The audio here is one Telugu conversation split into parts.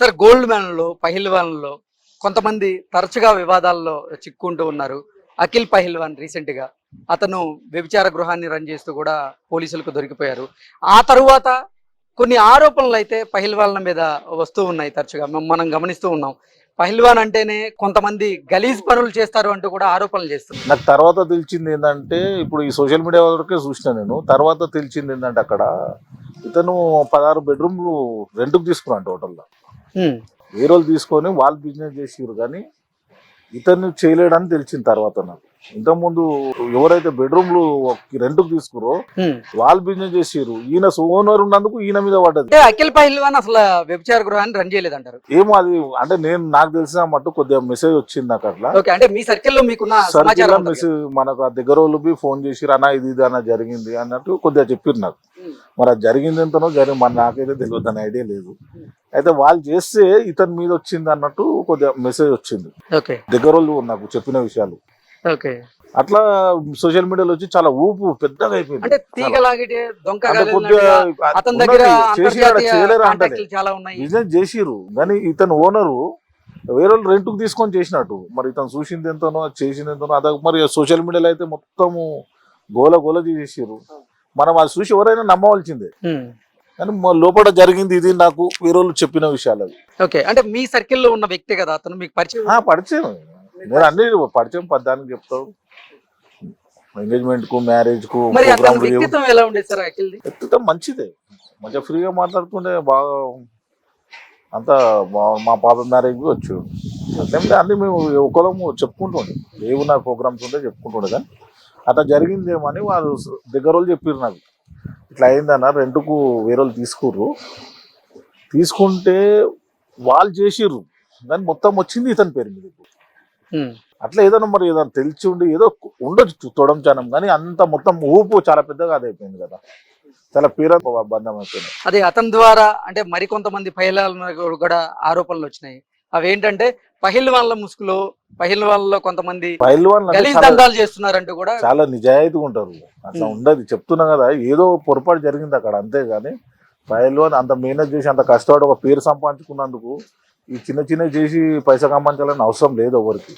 సార్ గోల్డ్ మ్యాన్లో పహిల్వాన్లో కొంతమంది తరచుగా వివాదాల్లో చిక్కుంటూ ఉన్నారు. అఖిల్ పహిల్వాన్ రీసెంట్గా అతను వ్యభిచార గృహాన్ని రన్ చేస్తూ కూడా పోలీసులకు దొరికిపోయారు. ఆ తరువాత కొన్ని ఆరోపణలు అయితే పహిల్వాన్ల మీద వస్తూ ఉన్నాయి తరచుగా. మనం గమనిస్తూ ఉన్నాం. పహిల్వాన్ అంటేనే కొంతమంది గలీజ్ పనులు చేస్తారు అంటూ కూడా ఆరోపణలు చేస్తున్నారు నాకు తర్వాత తెలిసింది ఏంటంటే ఇప్పుడు ఈ సోషల్ మీడియా వరకే చూసిన నేను తర్వాత తెలిసింది ఏంటంటే అక్కడ ఇతను పదహారు బెడ్రూమ్లు రెంట్కి తీసుకున్నాను టోటల్గా. వేరే వాళ్ళు తీసుకొని వాళ్ళు బిజినెస్ చేసిరు కానీ ఇతను చేయలేడని తెలిసిన తర్వాత నాకు. ఇంతకుముందు ఎవరైతే బెడ్రూమ్లు రెంట్కి తీసుకురో. వాళ్ళు బిజినెస్ చేసిరు ఈయన ఓనర్ ఉన్నందుకు ఈయన మీద పడ్డది. అఖిల్ పహిల్వాన్ అసలు వ్యభిచార గృహాన్ని రన్ చేయలేదంటారు. ఏమో అది అంటే నేను నాకు తెలిసిన మట్టు కొద్దిగా మెసేజ్ వచ్చింది నాకు అట్లా. అంటే మీ సర్కిల్లో మీకున్న సర్కిల్ మెసేజ్ మనకు ఆ దగ్గర వాళ్ళు ఫోన్ చేసి అన్న ఇది ఇది అన్న జరిగింది అన్నట్టు కొద్దిగా చెప్పారు నాకు. మరి అది జరిగింది ఎంతనో జరిగి మరి నాకైతే తెలియదు ఐడియా లేదు. అయితే వాళ్ళు చేస్తే ఇతని మీద వచ్చింది అన్నట్టు కొద్దిగా మెసేజ్ వచ్చింది. దగ్గర వాళ్ళు నాకు చెప్పిన విషయాలు. ఓకే. అట్లా సోషల్ మీడియాలో వచ్చి చాలా ఊపు పెద్దగా అయిపోయింది. అంటే తీగలాగితే దొంక అతని దగ్గర చాలా ఉన్నాయి. బిజినెస్ చేసిరు కానీ ఇతను ఓనరు వేరే వాళ్ళు రెంట్కి తీసుకొని చేసినట్టు. మరి ఇతను చూసింది ఎంతనో చేసింది ఎంతనో అదే మరి సోషల్ మీడియాలో అయితే మొత్తము గోల గోల చేసేసారు మనం అది చూసి ఎవరైనా నమ్మవలసిందే. కానీ మా లోపల జరిగింది ఇది నాకు వేరే వాళ్ళు చెప్పిన విషయాలు అవి. ఓకే. అంటే మీ సర్కిల్లో ఉన్న వ్యక్తి కదా అతను మీకు పరిచయం పరిచయం. నేను అన్ని పరిచయం పద్దానికి చెప్తావు. ఎంగేజ్మెంట్కు మ్యారేజ్కు వ్యక్తిత్వం మంచిదే. మంచిగా ఫ్రీగా మాట్లాడుతుంటే బాగా అంతా మా- పాప మ్యారేజ్ వచ్చు. అట్లేంటే అన్ని మేము ఒకరము చెప్పుకుంటుండే. ఏవి నా ప్రోగ్రామ్స్ ఉంటే చెప్పుకుంటుండే కానీ అట్లా జరిగిందేమని వాళ్ళు దగ్గర వాళ్ళు చెప్పారు నాకు. ఇట్లా అయిందన్న రెంట్కు వేరే వాళ్ళు తీసుకుర్రు. తీసుకుంటే వాళ్ళు చేసిర్రు. కానీ మొత్తం వచ్చింది ఇతని పేరు మీద. అట్లా ఏదైనా మరి ఏదైనా తెలిసి ఉండి ఏదో ఉండొచ్చు తొడంచానం కానీ అంత మొత్తం ఊపు చాలా పెద్దగా అది అయిపోయింది కదా. చాలా పేరు బంధం అయిపోయింది. అదే అతని ద్వారా అంటే మరికొంతమంది పహిల్వాన్ల కూడా ఆరోపణలు వచ్చినాయి. అవి ఏంటంటే పహిల్వాన్ల ముసుగులో పహిల్వాన్లో కొంతమంది చాలా- దందాలు చేస్తున్నారంటూ కూడా చాలా నిజాయితీగా ఉంటారు. అట్లా. ఉండదు. చెప్తున్నా కదా ఏదో పొరపాటు జరిగింది అక్కడ అంతే కానీ పైల్వాన్ అంత మేనేజ్ చేసి అంత కష్టపడి ఒక పేరు సంపాదించుకున్నందుకు ఈ చిన్న చిన్న చేసి పైసా సంపాదించాలని అవసరం లేదు ఎవరికి.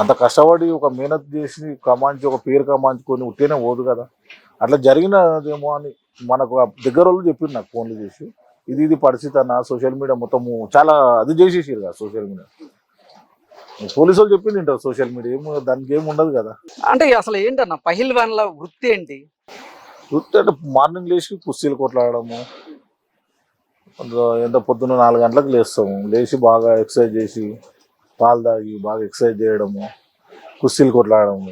అంత కష్టపడి ఒక మేనత్ చేసి కమాంచి ఒక పేరు కమాంచుకొని ఉట్టేనే పోదు కదా. అట్లా జరిగినదేమో అని మనకు దగ్గర వాళ్ళు చెప్పింది నాకు ఫోన్లు చేసి. ఇది ఇది పరిస్థితి అన్న సోషల్ మీడియా మొత్తము చాలా అది చేసేసారు కదా సోషల్ మీడియా. పోలీసు వాళ్ళు చెప్పింది ఉంటారు సోషల్ మీడియా? ఏమో దానికి ఏమి ఉండదు కదా. అంటే అసలు ఏంటన్న పహిల్వాన్ల వృత్తి ఏంటి? వృత్తి అంటే మార్నింగ్ లేచి కుస్తీలు కొట్లాడము ఎంత పొద్దున్న నాలుగు గంటలకు లేస్తాము. లేచి బాగా ఎక్సర్సైజ్ చేసి పాలు తాగి బాగా ఎక్సర్సైజ్ చేయడము కుస్తీలు కొట్లాడము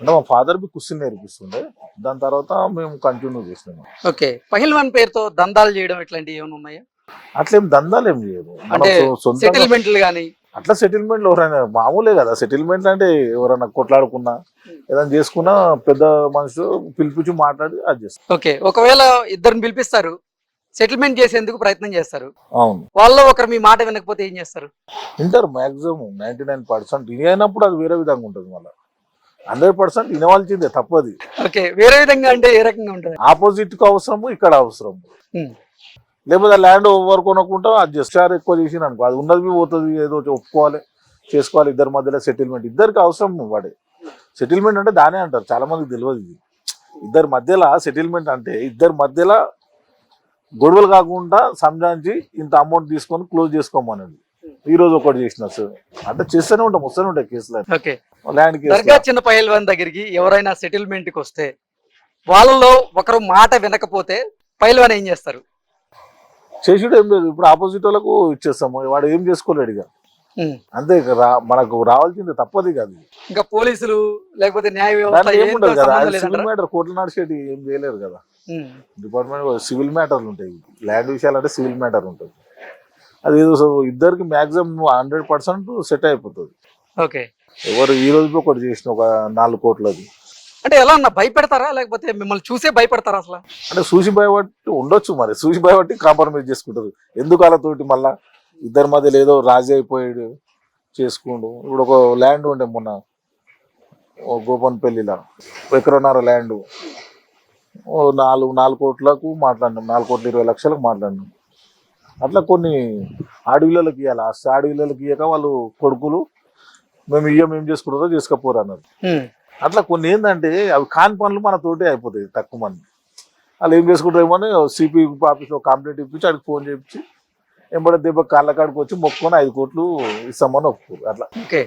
అంటే మా ఫాదర్ బి కుస్తీలు నేర్పిస్తుండే. దాని తర్వాత మేము కంటిన్యూ చేసినాము ఓకే. పహిల్వాన్ పేరుతో దందాలు చేయడం ఇట్లాంటివి ఏమైనా ఉన్నాయా? అట్లేం దందాలు ఏం చేయదు. అంటే సొ- సొంతంగా సెటిల్మెంట్లు కానీ అట్లా సెటిల్మెంట్ ఎవరైనా మామూలే కదా. సెటిల్మెంట్ అంటే ఎవరైనా కొట్లాడుకున్నా ఏదైనా చేసుకున్నా పెద్ద మనుషులు పిలిపించి మాట్లాడి అది చేస్తారు. ఓకే. ఒకవేళ ఇద్దరిని పిలిపిస్తారు సెటిల్మెంట్ చేసేందుకు ప్రయత్నం చేస్తారు. అవును. వాళ్ళు ఒకరు మీ మాట వినకపోతే ఏం చేస్తారు? వింటారు మాక్సిమం నైంటీ నైన్ పర్సెంట్ అయినప్పుడు అది వేరే విధంగా ఉంటుంది మళ్ళీ. హండ్రెడ్ పర్సెంట్ వినవాల్సిందే తప్పది. ఓకే వేరే విధంగా అంటే ఏ రకంగా ఉంటుంది? ఆపోజిట్కు అవసరము ఇక్కడ అవసరం ఉమ్. లేకపోతే ల్యాండ్ ఓవర్ కొనుక్కుంటా అది జస్ట్ ఎక్కువ చేసిన అనుకో అది ఉన్నది పోతుంది ఏదో ఒప్పుకోవాలి చేసుకోవాలి ఇద్దరి మధ్యలో సెటిల్మెంట్ ఇద్దరికి అవసరం వాడే. సెటిల్మెంట్ అంటే దానే అంటారు చాలా మందికి తెలియదు ఇది. ఇద్దరి మధ్యలో సెటిల్మెంట్ అంటే ఇద్దరి మధ్యలో గొడవలు కాకుండా సంజాంచి ఇంత అమౌంట్ తీసుకొని క్లోజ్ చేసుకోమన్నది ఈ రోజు ఒకటి చేసిన సార్. అంటే చేస్తూనే ఉంటాం వస్తూనే ఉంటాయి కేసులు ల్యాండ్ కేసు దర్గా చిన్న పహిల్వాన్ దగ్గరికి ఎవరైనా సెటిల్మెంట్కి వస్తే వాళ్ళలో ఒకరు మాట వినకపోతే పహిల్వాన్ ఏం చేస్తారు? చేసుడు ఏం లేదు. ఇప్పుడు ఆపోజిట్ వాళ్ళకు ఇచ్చేస్తాము. వాడు ఏం చేసుకోలేడు ఇక. అంతే మనకు రావాల్సింది తప్పది కాదు ఇంకా పోలీసులు లేకపోతే న్యాయ వ్యవస్థ సివిల్? మ్యాటర్ కోర్టులు నడిచేటి ఏం చేయలేరు కదా. డిపార్ట్మెంట్ సివిల్ మ్యాటర్లు ఉంటాయి. ల్యాండ్ విషయాలు అంటే సివిల్ మ్యాటర్ ఉంటుంది. అది ఇద్దరికి మాక్సిమం హండ్రెడ్ పర్సెంట్ సెట్ అయిపోతుంది. ఓకే. ఎవరు ఈ రోజు ఒకటి చేసిన ఒక నాలుగు కోట్లది. అంటే ఎలా అన్న భయపెడతారా? లేకపోతే మిమ్మల్ని చూసే భయపడతారా అసలు? అంటే సూసి భయపట్టి ఉండొచ్చు మరి. సూసి భయపట్టి కాంప్రమైజ్ చేసుకుంటారు. ఎందుకు వాళ్ళతోటి మళ్ళా? ఇద్దరి మధ్యలో ఏదో రాజీ అయిపోయాడు చేసుకుండు. ఇప్పుడు ఒక ల్యాండ్ ఉండే మొన్న ఓ గోపన్పల్లిలో. ఎకరన్నర ల్యాండ్. ఓ నాలుగు నాలుగు కోట్లకు మాట్లాడినాం. నాలుగు కోట్ల ఇరవై లక్షలకు మాట్లాడినాం. అట్లా కొన్ని ఆడవిళ్ళకి ఇవ్వాలి ఆ ఆడవిళ్ళకి ఇయ్యక వాళ్ళు కొడుకులు మేము ఇయ్యం ఏం చేసుకుంటారో చేసుకపోరు అన్నారు. అట్లా కొన్ని ఏంటంటే అవి కాని పనులు మన తోటే అయిపోతాయి తక్కువ మంది. వాళ్ళు ఏం చేసుకుంటారేమో అని సిపి ఆఫీస్లో కంప్లైంట్ ఇప్పించి అడిగి ఫోన్ చేయించి ఎంబడ దెబ్బ కాళ్ళ కాడికి వచ్చి మొక్కుకొని ఐదు కోట్లు ఇస్తామని ఒప్పుకోరు. అట్లా. ఓకే.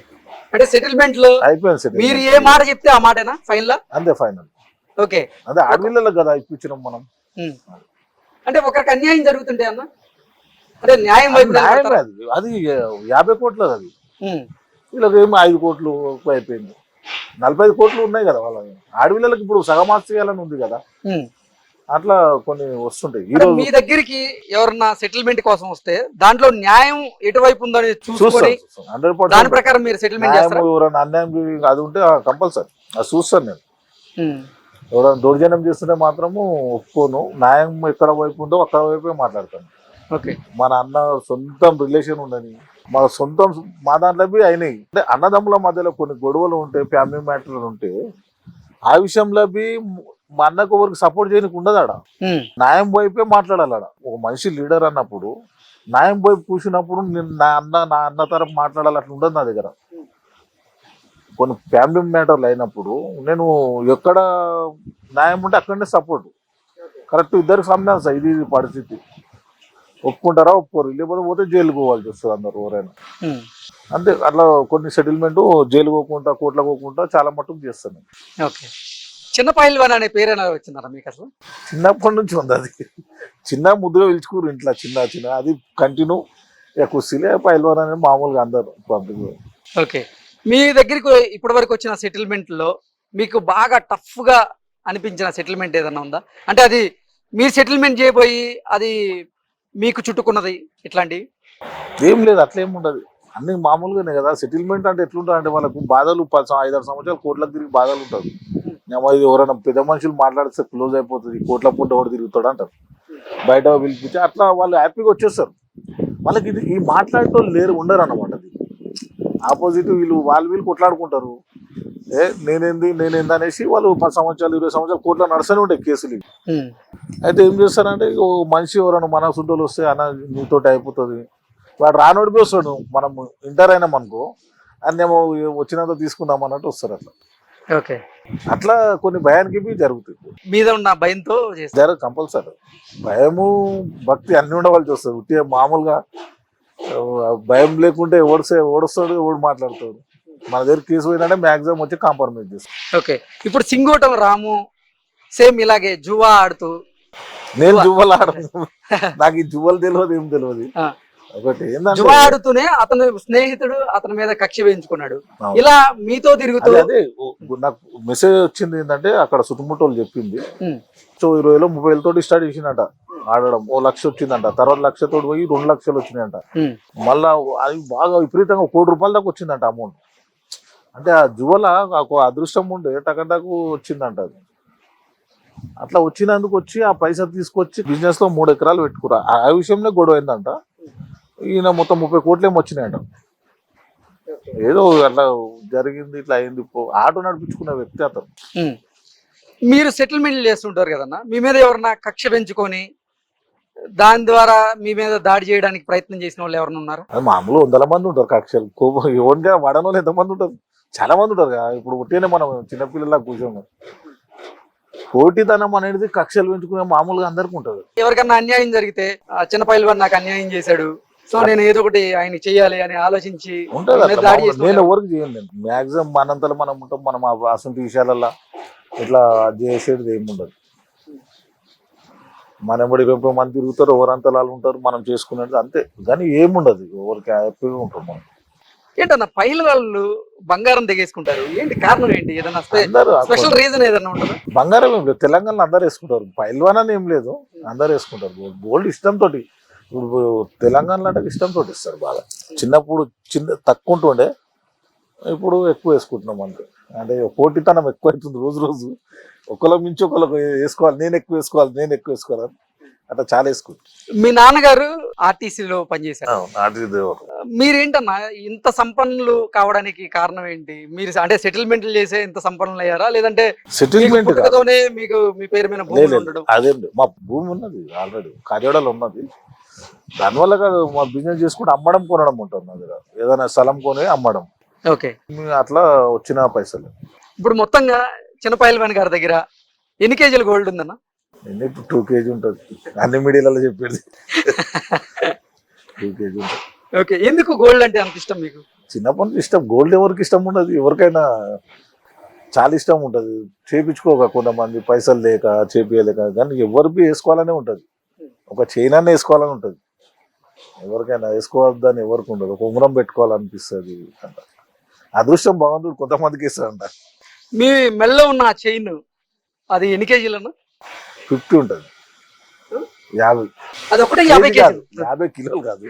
అంటే సెటిల్మెంట్లో అయిపోయింది మీరు ఏ మాట చెప్తే ఆ మాటేనా? ఫైన్ లా? అంతే ఫైనల్ ఓకే. అదే ఆడవిళ్ళకి కదా ఇప్పించినాం మనం. ఉమ్. అంటే ఒకరికి అన్యాయం జరుగుతుంటే అన్న? అంటే న్యాయం వైపు న్యాయమే నిలబడతారా? అది. అది యాభై కోట్లది అది. ఉమ్, వీళ్ళకి ఏమో ఐదు కోట్లు ఎక్కువ అయిపోయింది. నలభై ఐదు కోట్లు ఉన్నాయి కదా వాళ్ళ ఆడవిళ్ళకి ఇప్పుడు సగం ఆస్తి ఇవ్వాలని ఉంది కదా. ఉమ్. అట్లా కొన్ని వస్తుంటాయి. మీ దగ్గరికి ఎవరన్నా సెటిల్మెంట్ కోసం వస్తే దాంట్లో న్యాయం ఎటువైపు ఉందని చూసుకొని దాని ప్రకారం మీరు సెటిల్మెంట్ ఎవరైనా అన్యాయం అది ఉంటే కంపల్సరీ అది చూస్తాను నేను. ఎవరైనా దౌర్జన్యం చేస్తుంటే మాత్రము ఒప్పుకోను. న్యాయం ఎక్కడ వైపు ఉందో అక్కడ వైపే మాట్లాడతాను. ఓకే. మన అన్న సొంతం రిలేషన్ ఉండని మా సొంతం మా దాంట్లో అయినాయి. అంటే అన్నదమ్ముల మధ్యలో కొన్ని గొడవలు ఉంటే ఫ్యామిలీ మ్యాటర్లు ఉంటే ఆ విషయంలో బి మా అన్నకు ఎవరికి సపోర్ట్ చేయడానికి ఉండదు ఆడ న్యాయం వైపే మాట్లాడాలి ఆడ ఒక మనిషి లీడర్ అన్నప్పుడు న్యాయం వైపు కూర్చున్నప్పుడు నేను నా అన్న నా అన్న తరపు మాట్లాడాలి అట్లా ఉండదు నా దగ్గర. కొన్ని ఫ్యామిలీ మ్యాటర్లు అయినప్పుడు నేను ఎక్కడ న్యాయం ఉంటే అక్కడనే సపోర్ట్ కరెక్ట్ ఇద్దరికి సంబంధం ఇది ఇది పరిస్థితి. ఒప్పుకుంటారా ఒప్పుకోరు? లేకపోతే పోతే జైలుకి పోవాల్సి వస్తుంది అందరు ఎవరైనా. అంతే అట్లా కొన్ని సెటిల్మెంట్ జైలు పోకుండా కోట్ల పోకుండా చాలా మటుకు చేస్తాను. ఓకే. చిన్న పైల్వాన్ అనే పేరైనా వచ్చిందరా మీకు అసలు? చిన్నప్పటి నుంచి ఉంది అది. చిన్న ముద్దుగా పిలుచుకోరు ఇంట్లో చిన్న చిన్న. అది కంటిన్యూ ఇక కుస్తీలే పైల్వాన్ అనేది మామూలుగా అందరు పబ్లిక్ ఓకే. మీ దగ్గరికి ఇప్పటి వరకు వచ్చిన సెటిల్మెంట్లో మీకు బాగా టఫ్గా అనిపించిన సెటిల్మెంట్ ఏదైనా ఉందా? అంటే అది మీరు సెటిల్మెంట్ చేయబోయి అది మీకు చుట్టుకున్నది ఇట్లాంటివి? ఏం లేదు అట్లా ఉండదు. అన్ని మామూలుగానే కదా. సెటిల్మెంట్ అంటే ఎట్లుంటుంది అంటే వాళ్ళకు బాధలు పది ఐదారు సంవత్సరాలు కోట్లకు తిరిగి బాధలు ఉంటుంది ఏమో ఇది ఎవరైనా పెద్ద మనుషులు మాట్లాడితే క్లోజ్ అయిపోతుంది కోట్ల పూట ఎవడు తిరుగుతాడు అంటారు. బయట పిలిపించి అట్లా వాళ్ళు హ్యాపీగా వచ్చేస్తారు. వాళ్ళకి ఇది ఈ మాట్లాడేటోళ్ళు లేరు ఉండరు అన్నమాట అది. ఆపోజిట్ వీళ్ళు వాళ్ళు వీళ్ళు కొట్లాడుకుంటారు. ఏ నేనేంది నేనేంది అనేసి వాళ్ళు పది సంవత్సరాలు ఇరవై సంవత్సరాలు కోట్ల నడుస్తూనే ఉంటాయి కేసులు అయితే ఏం చేస్తారంటే ఓ మనిషి ఎవరైనా మన సుంటోలు వస్తే అన్న నీతోటి అయిపోతుంది. వాడు రానోడి పోయి వస్తాడు మనం ఇంటర్ అయినాం అనుకో అన్నేమో వచ్చినంత తీసుకుందాం అన్నట్టు వస్తారు అట్లా. ఓకే. అట్లా కొన్ని భయానికి జరుగుతుంది మీద ఉన్న భయంతో జరగదు కంపల్సరీ. భయము భక్తి అన్ని ఉండవలసి వస్తుంది ఉట్టి మామూలుగా భయం లేకుంటే ఓడిస్తే ఓడొస్తాడు ఓడి మాట్లాడతాడు. మన దగ్గర కేసు పోయిందంటే మ్యాక్సిమం వచ్చి కాంప్రమైజ్ చేస్తాడు ఓకే. ఇప్పుడు సింగోటం రాము సేమ్ ఇలాగే జువా ఆడుతూ. నేను జువ్వలు ఆడను. నాకు ఈ జువ్వలు తెలియదు ఏం తెలియదు ఆడుతూనే అతని స్నేహితుడు అతని మీద కక్ష వేయించుకున్నాడు. ఇలా మీతో తిరుగుతూ నాకు మెసేజ్ వచ్చింది ఏంటంటే అక్కడ చుట్టుముట్టోళ్ళు చెప్పింది. సో ఇరవై వేలు ముప్పై వేలతోటి స్టార్ట్ చేసిందంట ఆడడం. ఓ లక్ష వచ్చిందంట తర్వాత లక్షతోటి పోయి రెండు లక్షలు వచ్చినాయంట. మళ్ళా అది బాగా విపరీతంగా కోటి రూపాయల దాకా వచ్చిందంట అమౌంట్ అంటే ఆ జువల ఒక అదృష్టం ఉండే టకటాకు వచ్చిందంట అది. అట్లా వచ్చినందుకు వచ్చి ఆ పైసా తీసుకొచ్చి బిజినెస్లో మూడు ఎకరాలు పెట్టుకురా. ఆ ఆ విషయంలో గొడవ అయిందంట. ఈయన మొత్తం ముప్పై కోట్లు ఏమో వచ్చినాయంట. ఏదో అట్లా జరిగింది ఇట్లా అయింది. ఆటో నడిపించుకున్న వ్యక్తి అతను. మీరు సెటిల్మెంట్ చేస్తుంటారు కదన్నా? మీ మీద ఎవరన్నా కక్ష పెంచుకొని దాని ద్వారా మీ మీద దాడి చేయడానికి ప్రయత్నం చేసిన వాళ్ళు ఎవరైనా ఉన్నారు? అది మామూలు వందల మంది ఉంటారు కక్షలు. కోపం ఎవరిగా వడనోళ్ళు ఎంతమంది ఉంటారు? చాలా మంది ఉంటారు కదా. ఇప్పుడు ఉట్టినే మనం చిన్నపిల్లలా కూర్చోము పోటీతనం అనేది కక్షలు పెంచుకునే మామూలుగా అందరికి ఉంటుంది. ఎవరికన్నా అన్యాయం జరిగితే ఆ చిన్న నాకు అన్యాయం చేశాడు సో నేను ఏదో ఒకటి ఆయన చెయ్యాలి అని ఆలోచించి నేను ఎవరికి నేను మ్యాక్సిమం మనంతలో మనం ఉంటాం మనం ఆ అసంటి విషయాలల్లో ఇట్లా చేసేది ఏమి ఉండదు. మన ఎవడి రేపు మంది తిరుగుతారు ఎవరంతలాలు ఉంటారు మనం చేసుకునేది అంతే. కానీ ఏముండదు ఎవరికి హ్యాపీగా ఉంటాం మనం. ఏంటన్నా పైల వాళ్ళు బంగారం దిగేసుకుంటారు ఏంటి కారణం ఏంటి? ఏదన్నా స్పెషల్ రీజన్ ఏదన్నా ఉంటుందా? బంగారం ఏం లేదు. తెలంగాణలో అందరు వేసుకుంటారు. పైల్వాన్ అని ఏం లేదు. అందరు వేసుకుంటారు. గోల్డ్ ఇష్టంతో ఇప్పుడు తెలంగాణలో అంటే ఇష్టంతో ఇస్తారు బాగా. చిన్నప్పుడు చిన్న తక్కువ ఉంటుండే ఇప్పుడు ఎక్కువ వేసుకుంటున్నాం అంతే. అంటే పోటీతనం ఎక్కువ అవుతుంది రోజు రోజు. ఒకళ్ళ మించి ఒకళ్ళకి వేసుకోవాలి నేను ఎక్కువ వేసుకోవాలి నేను ఎక్కువ వేసుకోవాలి అట్లా చాలా వేసుకుంటాను మీ నాన్నగారు ఆర్టీసీలో పనిచేశారు. దేవరు మీరేంటన్నా ఇంత సంపన్నులు కావడానికి కారణం ఏంటి? మీరు అంటే సెటిల్మెంట్లు చేసే ఇంత సంపన్నులు అయ్యారా? లేదంటే సెటిల్మెంట్ మీకు మీ పేరు మీద భూములు ఉండడం? అదేం. మా భూమి ఉన్నది ఆల్రెడీ. కార్యాడలో ఉన్నది. దానివల్ల కాదు మా బిజినెస్ చేసుకుంటే అమ్మడం కొనడం ఉంటుంది నా దగ్గర. ఏదైనా స్థలం కొని అమ్మడం. ఓకే. మీ అట్లా వచ్చిన పైసలు. ఇప్పుడు మొత్తంగా చిన్న పైల్వాన్ గారి దగ్గర ఎన్ని కేజీల గోల్డ్ ఉందన్న? ఎన్ని? టూ కేజీ ఉంటుంది. అన్ని మీడియాలలో చెప్పేది. టూ కేజీ ఉంటుంది. ఓకే. ఎందుకు గోల్డ్ అంటే అంత ఇష్టం మీకు? చిన్నప్పటి నుంచి ఇష్టం. గోల్డ్ ఎవరికి ఇష్టం ఉండదు. ఎవరికైనా చాలా ఇష్టం ఉంటుంది. చేపించుకోక కొంతమంది పైసలు లేక చేపియలేక కానీ ఎవరికి వేసుకోవాలనే ఉంటుంది. ఒక చైన్ అన్న వేసుకోవాలని ఉంటుంది. ఎవరికైనా వేసుకోవద్దని ఎవరికి ఉండదు. ఒక ఉంగరం పెట్టుకోవాలనిపిస్తుంది అంట. అదృష్టం బాగుంటుంది కొంతమందికి ఇస్తారంట మీ మెల్ల ఉన్న ఆ చైన్ అది ఎన్ని కేజీలన్నా? ఫిఫ్టీ ఉంటుంది. యాభై. అది ఒకటే యాభై కేజీ కాదు యాభై కిలోలు కాదు.